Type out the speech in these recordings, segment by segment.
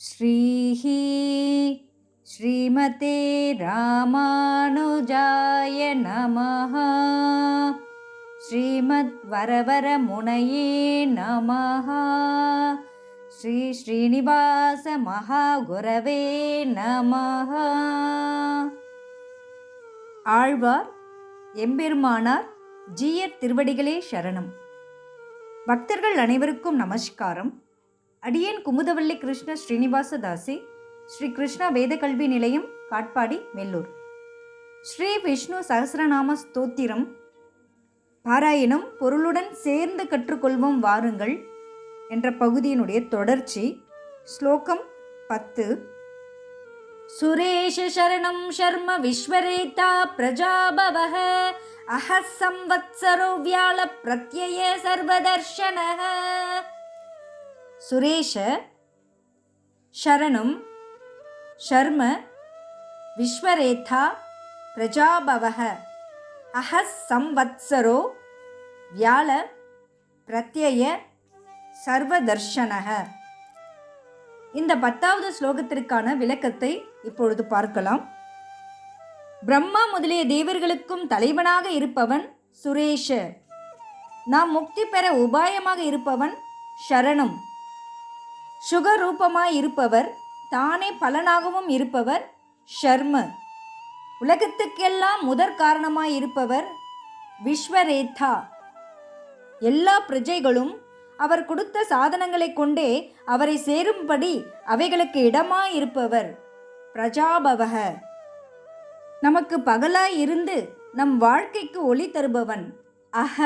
श्रीः श्रीमते रामानुजाय नमः श्रीमद्वरवरमुनये नमः श्री श्रीनिवासमहागुरवे नमः ஆழ்வார் எம்பெருமானார் ஜீயர் திருவடிகளே சரணம் பக்தர்கள் அனைவருக்கும் நமஸ்காரம் அடியேன் குமுதவள்ளி கிருஷ்ண ஸ்ரீனிவாசதாசி ஸ்ரீ கிருஷ்ணா வேத கல்வி நிலையம் காட்பாடி வெள்ளூர் ஸ்ரீ விஷ்ணு சகசிரநாம ஸ்தோத்திரம். பாராயணம் பொருளுடன் சேர்ந்து கற்றுக்கொள்வோம் வாருங்கள் என்ற பகுதியினுடைய தொடர்ச்சி. ஸ்லோகம் பத்து. சுரேஷ சரணம் ஷர்ம விஸ்வரேதா பிரஜாபவः அஹ சம்வத்சரோ வியாழ பிரத்யய சர்வதர்ஷனः சுரேஷ ஷரணும் ஷர்ம விஸ்வரேதா பிரஜாபவக அஹஸ் சம்வத்சரோ வியாழ பிரத்யய சர்வதர்ஷனக இந்த பத்தாவது ஸ்லோகத்திற்கான விளக்கத்தை இப்பொழுது பார்க்கலாம். பிரம்மா முதலிய தேவர்களுக்கும் தலைவனாக இருப்பவன் சுரேஷ. நாம் முக்தி பெற உபாயமாக இருப்பவன் ஷரணம். சுகரூபமாய் இருப்பவர் தானே பலனாகவும் இருப்பவர் ஷர்ம. உலகத்துக்கெல்லாம் முதற் காரணமாய் இருப்பவர் விஸ்வரேதா எல்லா பிரஜைகளும் அவர் கொடுத்த சாதனங்களைக் கொண்டே அவரை சேரும்படி அவைகளுக்கு இடமாய் இருப்பவர் பிரஜாபவக நமக்கு பகலாய் இருந்து நம் வாழ்க்கைக்கு ஒளி தருபவன் அஹ.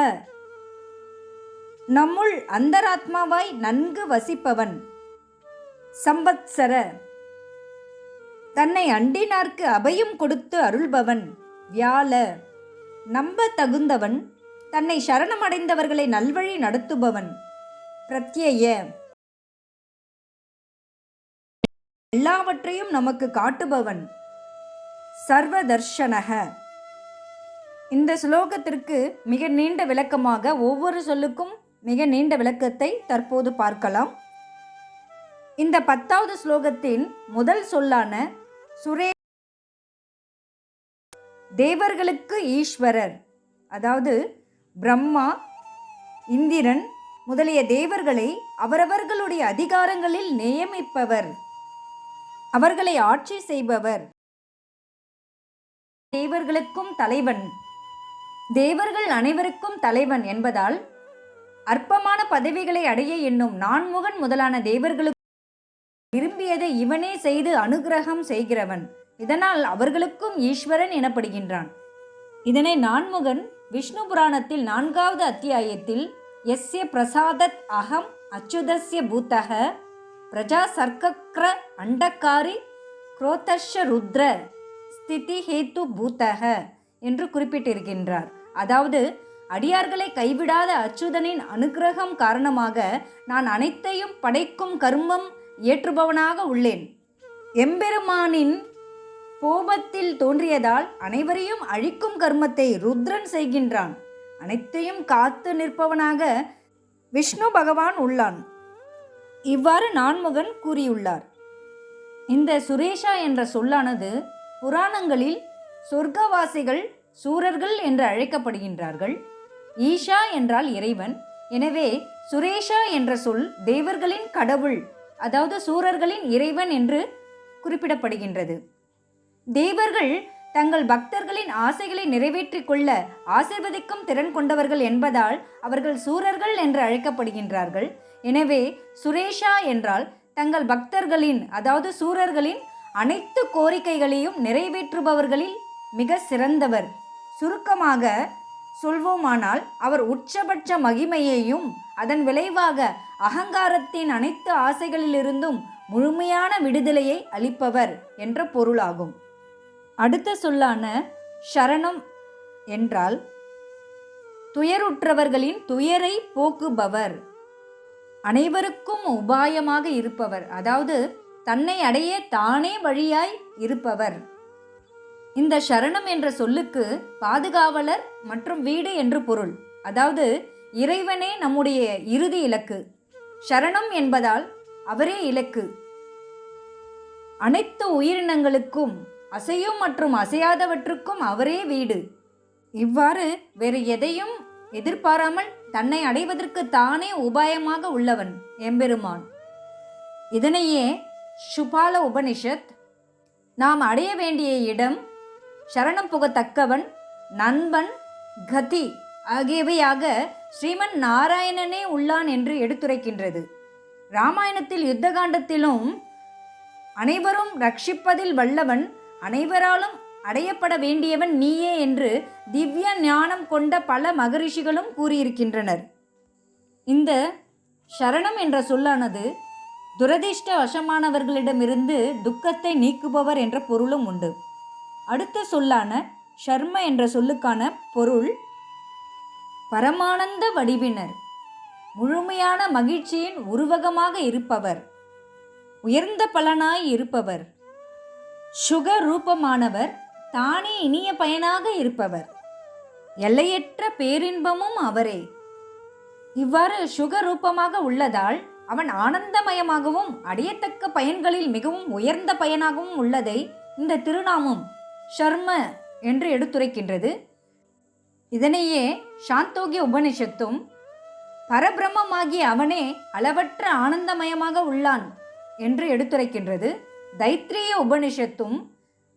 நம்முள் அந்தராத்மாவாய் நன்கு வசிப்பவன் சம்பத்சர. தன்னை அண்டினார்க்கு அபயம் கொடுத்து அருள்பவன் வியாழ. நம்ப தகுந்தவன் தன்னை சரணமடைந்தவர்களை நல்வழி நடத்துபவன் பிரத்யய. எல்லாவற்றையும் நமக்கு காட்டுபவன் சர்வதர்ஷனக. இந்த ஸ்லோகத்திற்கு மிக நீண்ட விளக்கமாக ஒவ்வொரு சொல்லுக்கும் மிக நீண்ட விளக்கத்தை தற்போது பார்க்கலாம். இந்த பத்தாவது ஸ்லோகத்தின் முதல் சொல்லான சுரே தேவர்களுக்கு ஈஸ்வரர் அதாவது பிரம்மா இந்திரன் முதலிய தேவர்களை அவரவர்களுடைய அதிகாரங்களில் நியமிப்பவர். அவர்களை ஆட்சி செய்பவர். தேவர்களுக்கும் தலைவன். தேவர்கள் அனைவருக்கும் தலைவன் என்பதால் அற்பமான பதவிகளை அடைய எண்ணும் நான்முகன் முதலான தேவர்களுக்கு விரும்பியதை இவனே செய்து அனுகிரகம் செய்கிறவன். இதனால் அவர்களுக்கும் ஈஸ்வரன் எனப்படுகின்றான். இதனை நான்முகன் விஷ்ணு புராணத்தில் நான்காவது அத்தியாயத்தில் எஸ்ய பிரசாதத் அகம் அச்சுதஸ்ய பூத்தக பிரஜா சர்க்கக்ர அண்டக்காரி குரோதஷ ருத்ர ஸ்திதி ஹேத்து பூத்தக என்று குறிப்பிட்டிருக்கின்றார். அதாவது அடியார்களை கைவிடாத அச்சுதனின் அனுக்கிரகம் காரணமாக நான் அனைத்தையும் படைக்கும் கர்மம் ஏற்றுபவனாக உள்ளேன். எம்பெருமானின் கோபத்தில் தோன்றியதால் அனைவரையும் அழிக்கும் கர்மத்தை ருத்ரன் செய்கின்றான். அனைத்தையும் காத்து நிற்பவனாக விஷ்ணு பகவான் உள்ளான். இவ்வாறு நான்முகன் கூறியுள்ளார். இந்த சுரேஷா என்ற சொல்லானது புராணங்களில் சொர்க்கவாசிகள் சூரர்கள் என்று அழைக்கப்படுகின்றார்கள். ஈஷா என்றால் இறைவன். எனவே சுரேஷா என்ற சொல் தேவர்களின் கடவுள் அதாவது சூரர்களின் இறைவன் என்று குறிப்பிடப்படுகின்றது. தேவர்கள் தங்கள் பக்தர்களின் ஆசைகளை நிறைவேற்றிக் கொள்ள ஆசிர்வதிக்கும் திறன் கொண்டவர்கள் என்பதால் அவர்கள் சூரர்கள் என்று அழைக்கப்படுகின்றார்கள். எனவே சுரேஷா என்றால் தங்கள் பக்தர்களின் அதாவது சூரர்களின் அனைத்து கோரிக்கைகளையும் நிறைவேற்றுபவர்களில் மிக சிறந்தவர். சுருக்கமாக சொல்வோமானால் அவர் உச்சபட்ச மகிமையையும் அதன் விளைவாக அகங்காரத்தின் அனைத்து ஆசைகளிலிருந்தும் முழுமையான விடுதலையை அளிப்பவர் என்ற பொருளாகும். அடுத்த சொல்லான ஷரணம் என்றால் துயருற்றவர்களின் துயரை போக்குபவர். அனைவருக்கும் உபாயமாக இருப்பவர். அதாவது தன்னை அடைய தானே வழியாய் இருப்பவர். இந்த சரணம் என்ற சொல்லுக்கு பாதுகாவலர் மற்றும் வீடு என்று பொருள். அதாவது இறைவனே நம்முடைய இறுதி இலக்கு. சரணம் என்பதால் அவரே இலக்கு. அனைத்து உயிரினங்களுக்கும் அசையும் மற்றும் அசையாதவற்றுக்கும் அவரே வீடு. இவ்வாறு வேறு எதையும் எதிர்பாராமல் தன்னை அடைவதற்கு தானே உபாயமாக உள்ளவன் எம்பெருமான். இதனையே சுபால உபனிஷத் நாம் அடைய வேண்டிய இடம் சரணம் புகத்தக்கவன் நண்பன் கதி ஆகியவையாக ஸ்ரீமன் நாராயணனே உள்ளான் என்று எடுத்துரைக்கின்றது. ராமாயணத்தில் யுத்தகாண்டத்திலும் அனைவரும் ரட்சிப்பதில் வல்லவன் அனைவராலும் அடையப்பட வேண்டியவன் நீயே என்று திவ்ய ஞானம் கொண்ட பல மகரிஷிகளும் கூறியிருக்கின்றனர். இந்த சரணம் என்ற சொல்லானது துரதிர்ஷ்ட வசமானவர்களிடமிருந்து துக்கத்தை நீக்குபவர் என்ற பொருளும் உண்டு. அடுத்த சொல்லான ஷர்ம என்ற சொல்லுக்கான பொருள் பரமானந்த வடிவினர். முழுமையான மகிழ்ச்சியின் உருவகமாக இருப்பவர். உயர்ந்த பலனாய் இருப்பவர். சுக ரூபமானவர். தானே இனிய பயனாக இருப்பவர். எல்லையற்ற பேரின்பமும் அவரே. இவ்வாறு சுக ரூபமாக உள்ளதால் அவன் ஆனந்தமயமாகவும் அடையத்தக்க பயன்களில் மிகவும் உயர்ந்த பயனாகவும் உள்ளதை இந்த திருநாமம் ஷர்ம என்று எடுத்துரைக்கின்றது. இதனையே சாந்தோகிய உபனிஷத்தும் பரபிரம்மமாகிய அவனே அளவற்ற ஆனந்தமயமாக உள்ளான் என்று எடுத்துரைக்கின்றது. தைத்திரிய உபனிஷத்தும்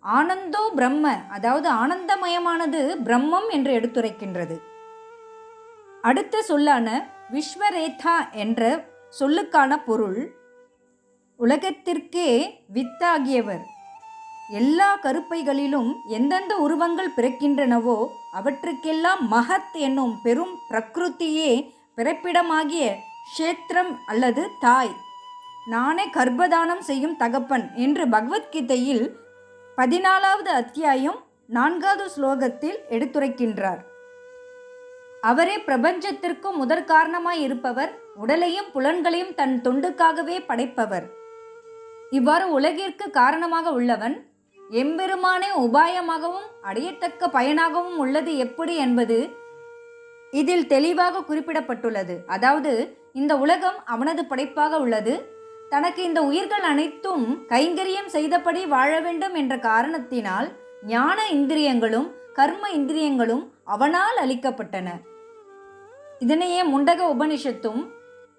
ஆனந்தோ பிரம்ம அதாவது ஆனந்தமயமானது பிரம்மம் என்று எடுத்துரைக்கின்றது. அடுத்த சொல்லான விஸ்வரேதா என்ற சொல்லுக்கான பொருள் உலகத்திற்கே வித்தாகியவர் எல்லா கருப்பைகளிலும் எந்தெந்த உருவங்கள் பிறக்கின்றனவோ அவற்றுக்கெல்லாம் மகத் என்னும் பெரும் பிரகிருத்தியே பிறப்பிடமாகிய க்ஷேத்திரம் அல்லது தாய். நானே கர்ப்பதானம் செய்யும் தகப்பன் என்று பகவத்கீதையில் பதினாலாவது அத்தியாயம் நான்காவது ஸ்லோகத்தில் எடுத்துரைக்கின்றார். அவரே பிரபஞ்சத்திற்கும் முதற் காரணமாய் இருப்பவர் உடலையும் புலன்களையும் தன் தொண்டுக்காகவே படைப்பவர். இவ்வாறு உலகிற்கு காரணமாக உள்ளவன் எம்பெருமானே உபாயமாகவும் அடையத்தக்க பயனாகவும் உள்ளது எப்படி என்பது இதில் தெளிவாக குறிப்பிடப்பட்டுள்ளது. அதாவது இந்த உலகம் அவனது படைப்பாக உள்ளது. தனக்கு இந்த உயிர்கள் அனைத்தும் கைங்கரியம் செய்தபடி வாழ வேண்டும் என்ற காரணத்தினால் ஞான இந்திரியங்களும் கர்ம இந்திரியங்களும் அவனால் அளிக்கப்பட்டன. இதனையே முண்டக உபனிஷத்தும்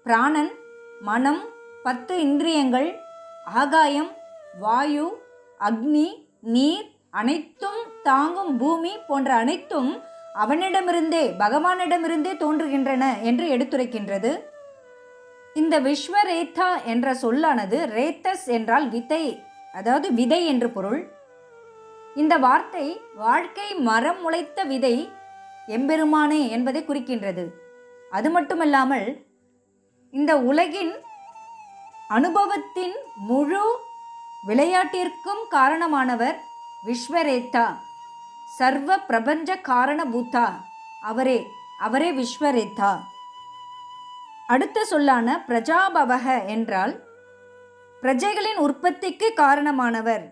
பிராணன் மனம் பத்து இந்திரியங்கள் ஆகாயம் வாயு அக்னி நீர் அனைத்தும் தாங்கும் பூமி போன்ற அனைத்தும் அவனிடமிருந்தே பகவானிடமிருந்தே தோன்றுகின்றன என்று எடுத்துரைக்கின்றது. இந்த விஸ்வரேதா என்ற சொல்லானது ரேத்தஸ் என்றால் விதை அதாவது விதை என்று பொருள். இந்த வார்த்தை வாழ்க்கை மரம் முளைத்த விதை எம்பெருமானே என்பதை குறிக்கின்றது. அது மட்டுமல்லாமல் இந்த உலகின் அனுபவத்தின் முழு விளையாட்டிற்கும் காரணமானவர் விஸ்வரேத்தா சர்வ பிரபஞ்ச காரணபூத்தா. அவரே அவரே விஸ்வரேத்தா அடுத்த சொல்லான பிரஜாபவக என்றால் பிரஜைகளின் உற்பத்திக்கு காரணமானவர்.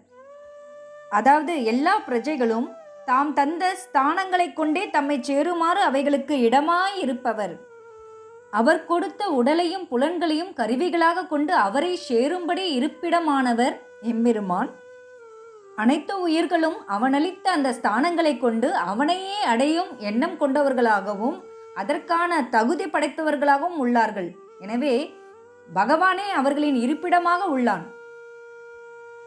அதாவது எல்லா பிரஜைகளும் தாம் தந்த ஸ்தானங்களை கொண்டே தம்மை சேருமாறு அவைகளுக்கு இடமாய் இருப்பவர் அவர் கொடுத்த உடலையும் புலன்களையும் கருவிகளாக கொண்டு அவரை சேரும்படி இருப்பிடமானவர் எம்மிருமான் அனைத்து உயிர்களும் அவனளித்த அந்த ஸ்தானங்களை கொண்டு அவனையே அடையும் எண்ணம் கொண்டவர்களாகவும் அதற்கான தகுதி படைத்தவர்களாகவும் உள்ளார்கள். எனவே பகவானே அவர்களின் இருப்பிடமாக உள்ளான்.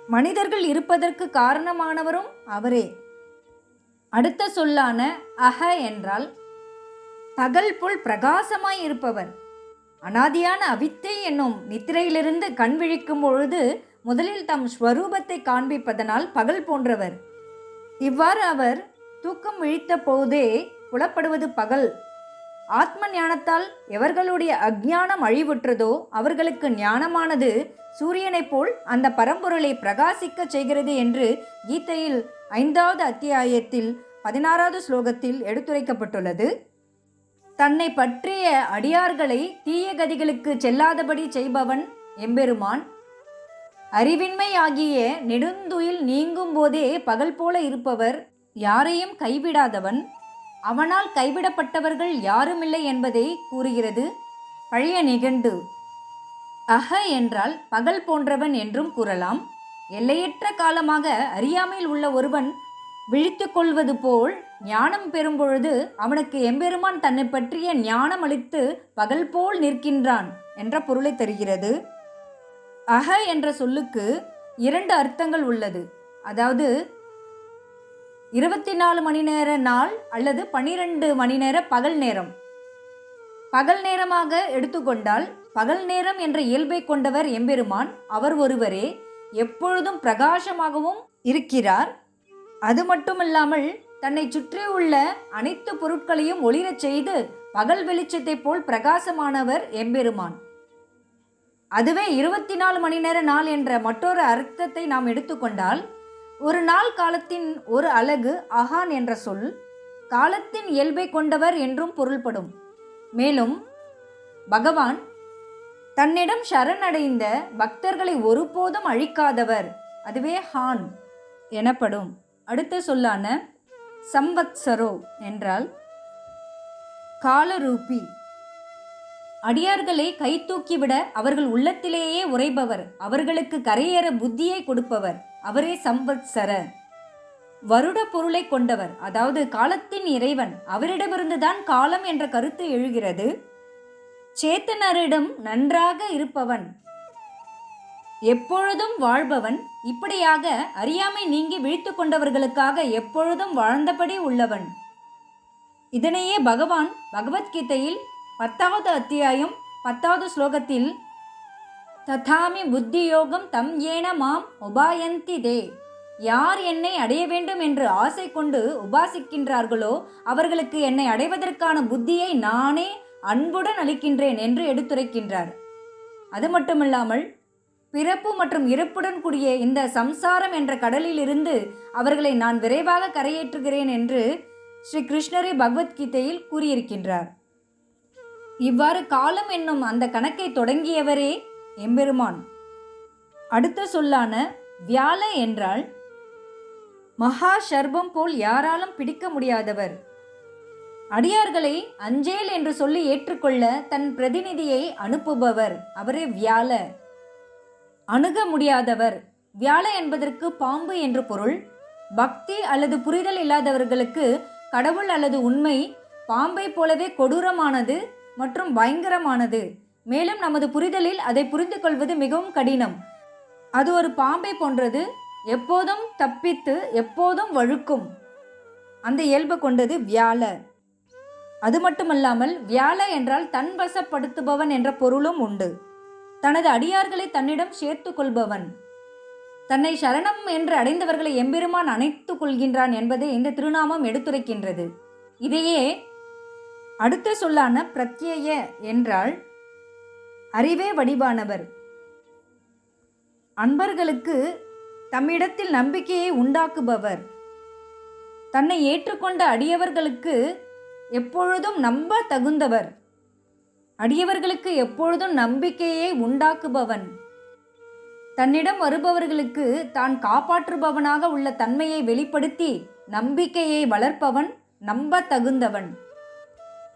மனிதர்கள் இருப்பதற்கு காரணமானவரும் அவரே. அடுத்த சொல்லான அஹ என்றால் பகல் போல் பிரகாசமாய் இருப்பவர். அனாதியான அவித்தை என்னும் நித்திரையிலிருந்து கண் விழிக்கும் பொழுது முதலில் தம் ஸ்வரூபத்தை காண்பிப்பதனால் பகல் போன்றவர். இவ்வாறு அவர் தூக்கம் விழித்த போதே புலப்படுவது பகல். ஆத்ம ஞானத்தால் எவர்களுடைய அஜ்ஞானம் அழிவுற்றதோ அவர்களுக்கு ஞானமானது சூரியனைப் போல் அந்த பரம்பொருளை பிரகாசிக்கச் செய்கிறது என்று கீதையில் ஐந்தாவது அத்தியாயத்தில் பதினாறாவது ஸ்லோகத்தில் எடுத்துரைக்கப்பட்டுள்ளது. தன்னை பற்றிய அடியார்களை தீய கதிகளுக்கு செல்லாதபடி செய்பவன் எம்பெருமான். அறிவின்மை ஆகிய நெடுந்துயில் நீங்கும் போதே பகல் போல இருப்பவர் யாரையும் கைவிடாதவன். அவனால் கைவிடப்பட்டவர்கள் யாருமில்லை என்பதை கூறுகிறது பழைய நிகண்டு. அஹ என்றால் பகல் போன்றவன் என்றும் கூறலாம். எல்லையற்ற காலமாக அறியாமையில் உள்ள ஒருவன் விழித்து கொள்வது போல் ஞானம் பெறும்பொழுது அவனுக்கு எம்பெருமான் தன்னை பற்றிய ஞானம் அளித்து பகல் போல் நிற்கின்றான் என்ற பொருளை தருகிறது. அக என்ற சொல்லுக்கு இரண்டு அர்த்தங்கள் உள்ளது. அதாவது இருபத்தி நாலு மணி நேர நாள் அல்லது பனிரெண்டு மணி நேர பகல் நேரம். பகல் நேரமாக எடுத்துக்கொண்டால் பகல் நேரம் என்ற இயல்பை கொண்டவர் எம்பெருமான் அவர் ஒருவரே எப்பொழுதும் பிரகாசமாகவும் இருக்கிறார். அது மட்டுமல்லாமல் தன்னை சுற்றியுள்ள அனைத்து பொருட்களையும் ஒளிரச் செய்து பகல் வெளிச்சத்தைப் போல் பிரகாசமானவர் எம்பெருமான். அதுவே இருபத்தி நாலு மணி நேர நாள் என்ற மற்றொரு அர்த்தத்தை நாம் எடுத்துக்கொண்டால் ஒரு நாள் காலத்தின் ஒரு அலகு அகான் என்ற சொல் காலத்தின் இயல்பை கொண்டவர் என்றும் பொருள்படும். மேலும் பகவான் தன்னிடம் சரணடைந்த பக்தர்களை ஒருபோதும் அழிக்காதவர் அதுவே ஹான் எனப்படும். அடுத்த சொல்லான சம்வத்சரோ என்றால் காலரூபி. அடியார்களை கை தூக்கிவிட அவர்கள் உள்ளத்திலேயே உரைபவர் அவர்களுக்கு கரையேற புத்தியை கொடுப்பவர். அவரே சம்பத்சர. வருட பொருளை கொண்டவர். அதாவது காலத்தின் இறைவன். அவரிடமிருந்துதான் காலம் என்ற கருத்து எழுகிறது. சேத்தனரிடம் நன்றாக இருப்பவன். எப்பொழுதும் வாழ்பவன். இப்படியாக அறியாமை நீங்கி விழித்து கொண்டவர்களுக்காக எப்பொழுதும் வாழ்ந்தபடி உள்ளவன். இதனையே பகவான் பகவத்கீதையில் பத்தாவது அத்தியாயம் பத்தாவது ஸ்லோகத்தில் ததாமி புத்தியோகம் தம் ஏன மாம் உபாயந்தி தே. யார் என்னை அடைய வேண்டும் என்று ஆசை கொண்டு உபாசிக்கின்றார்களோ அவர்களுக்கு என்னை அடைவதற்கான புத்தியை நானே அன்புடன் அளிக்கின்றேன் என்று எடுத்துரைக்கின்றார். அது மட்டுமில்லாமல் பிறப்பு மற்றும் இறப்புடன் கூடிய இந்த சம்சாரம் என்ற கடலிலிருந்து அவர்களை நான் விரைவாக கரையேற்றுகிறேன் என்று ஸ்ரீ கிருஷ்ணரே பகவத்கீதையில் கூறியிருக்கின்றார். இவ்வாறு காலம் என்னும் அந்த கணக்கை தொடங்கியவரே எம்பெருமான். அடுத்த சொல்லான வியாழ என்றால் மகா சர்பம் போல் யாராலும் பிடிக்க முடியாதவர். அடியார்களை அஞ்சேல் என்று சொல்லி ஏற்றுக்கொள்ள தன் பிரதிநிதியை அனுப்புபவர் அவரே வியாழ. அணுக முடியாதவர் வியாழ என்பதற்கு பாம்பு என்று பொருள். பக்தி அல்லது புரிதல் இல்லாதவர்களுக்கு கடவுள் அல்லது உண்மை பாம்பை போலவே கொடூரமானது. மற்றும் பயங்கரமானது. மேலும் நமது புரிதலில் அதை புரிந்து கொள்வது மிகவும் கடினம். அது ஒரு பாம்பை போன்றது எப்போதும் தப்பித்து எப்போதும் வழுக்கும். அந்த இயல்பு கொண்டது வியாழ. அது மட்டுமல்லாமல் வியாழ என்றால் தன் வசப்படுத்துபவன் என்ற பொருளும் உண்டு. தனது அடியார்களை தன்னிடம் சேர்த்து கொள்பவன். தன்னை சரணம் என்று அடைந்தவர்களை எம்பெருமான் அணைத்துக் கொள்கின்றான் என்பதை இந்த திருநாமம் எடுத்துரைக்கின்றது. இதையே அடுத்த சொல்லான பிரத்யேய என்றால் அறிவே வடிவானவர். அன்பர்களுக்கு தம்மிடத்தில் நம்பிக்கையை உண்டாக்குபவர். தன்னை ஏற்றுக்கொண்ட அடியவர்களுக்கு எப்பொழுதும் நம்ப தகுந்தவர். அடியவர்களுக்கு எப்பொழுதும் நம்பிக்கையை உண்டாக்குபவன். தன்னிடம் வருபவர்களுக்கு தான் காப்பாற்றுபவனாக உள்ள தன்மையை வெளிப்படுத்தி நம்பிக்கையை வளர்ப்பவன் நம்ப தகுந்தவன்.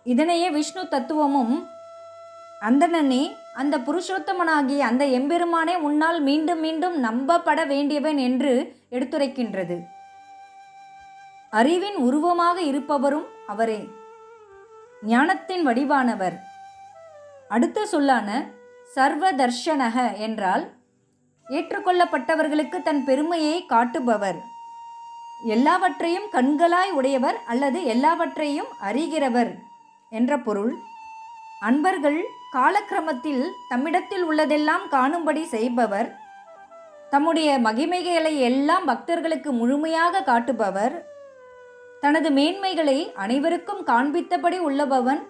இதனையே விஷ்ணு தத்துவமும் அந்தணனே அந்த புருஷோத்தமனாகிய அந்த எம்பெருமானே உன்னால் மீண்டும் மீண்டும் நம்பப்பட வேண்டியவன் என்று எடுத்துரைக்கின்றது. அறிவின் உருவமாக இருப்பவரும் அவரே. ஞானத்தின் வடிவானவர். அடுத்த சொல்லான சர்வதர்ஷனக என்றால் ஏற்றுக்கொள்ளப்பட்டவர்களுக்கு தன் பெருமையை காட்டுபவர். எல்லாவற்றையும் கண்களாய் உடையவர் அல்லது எல்லாவற்றையும் அறிகிறவர். என்ற பொருள் அன்பர்கள் காலக்கிரமத்தில் தம்மிடத்தில் உள்ளதெல்லாம் காணும்படி செய்பவர் தம்முடைய மகிமைகளை எல்லாம் பக்தர்களுக்கு முழுமையாக காட்டுபவர் தனது மேன்மைகளை அனைவருக்கும் காண்பித்தபடி உள்ளபவன்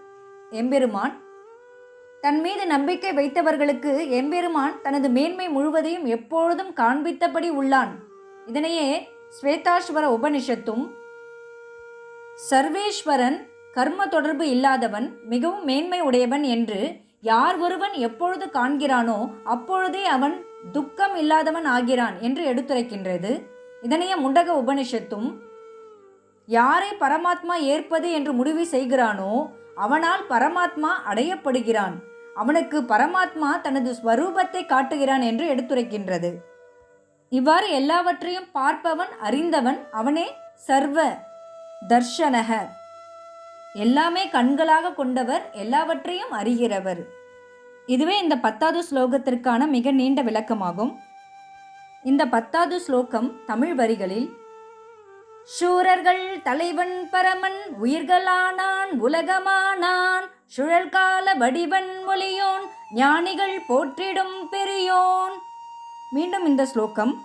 எம்பெருமான். தன் மீது நம்பிக்கை வைத்தவர்களுக்கு எம்பெருமான் தனது மேன்மை முழுவதையும் எப்பொழுதும் காண்பித்தபடி உள்ளான். இதனையே ஸ்வேதாஸ்வர உபனிஷத்தும் சர்வேஸ்வரன் கர்ம தொடர்பு இல்லாதவன் மிகவும் மேன்மை உடையவன் என்று யார் ஒருவன் எப்பொழுது காண்கிறானோ அப்பொழுதே அவன் துக்கம் இல்லாதவன் ஆகிறான் என்று எடுத்துரைக்கின்றது. இதனைய முண்டக உபனிஷத்தும் யாரை பரமாத்மா ஏற்பது என்று முடிவு செய்கிறானோ அவனால் பரமாத்மா அடையப்படுகிறான். அவனுக்கு பரமாத்மா தனது ஸ்வரூபத்தை காட்டுகிறான் என்று எடுத்துரைக்கின்றது. இவ்வாறு எல்லாவற்றையும் பார்ப்பவன் அறிந்தவன் அவனே சர்வ தர்ஷனக. எல்லாமே கண்களாக கொண்டவர் எல்லாவற்றையும் அறிகிறவர். இதுவே இந்த பத்தாவது ஸ்லோகத்திற்கான மிக நீண்ட விளக்கமாகும். இந்த பத்தாவது ஸ்லோகம் தமிழ் வரிகளில் சூரர்கள் தலைவன் பரமன் உயிர்களானான் உலகமானான் சுழல்கால வடிவன் மொழியோன் ஞானிகள் போற்றிடும் பெரியோன். மீண்டும் இந்த ஸ்லோகம்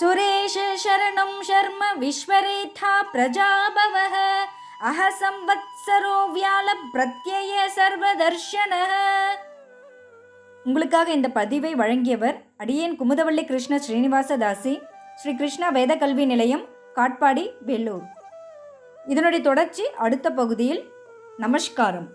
சுரேஷ சரணம் சர்ம விஸ்வரேதா பிரஜாபவக அகசம்வத்சரோ வியால பிரத்யய சர்வதர்ஷன. உங்களுக்காக இந்த பதிவை வழங்கியவர் அடியேன் குமுதவள்ளி கிருஷ்ண ஸ்ரீனிவாசதாசி ஸ்ரீ கிருஷ்ணா வேத கல்வி நிலையம் காட்பாடி வேலூர். இதனுடைய தொடர்ச்சி அடுத்த பகுதியில். நமஸ்காரம்.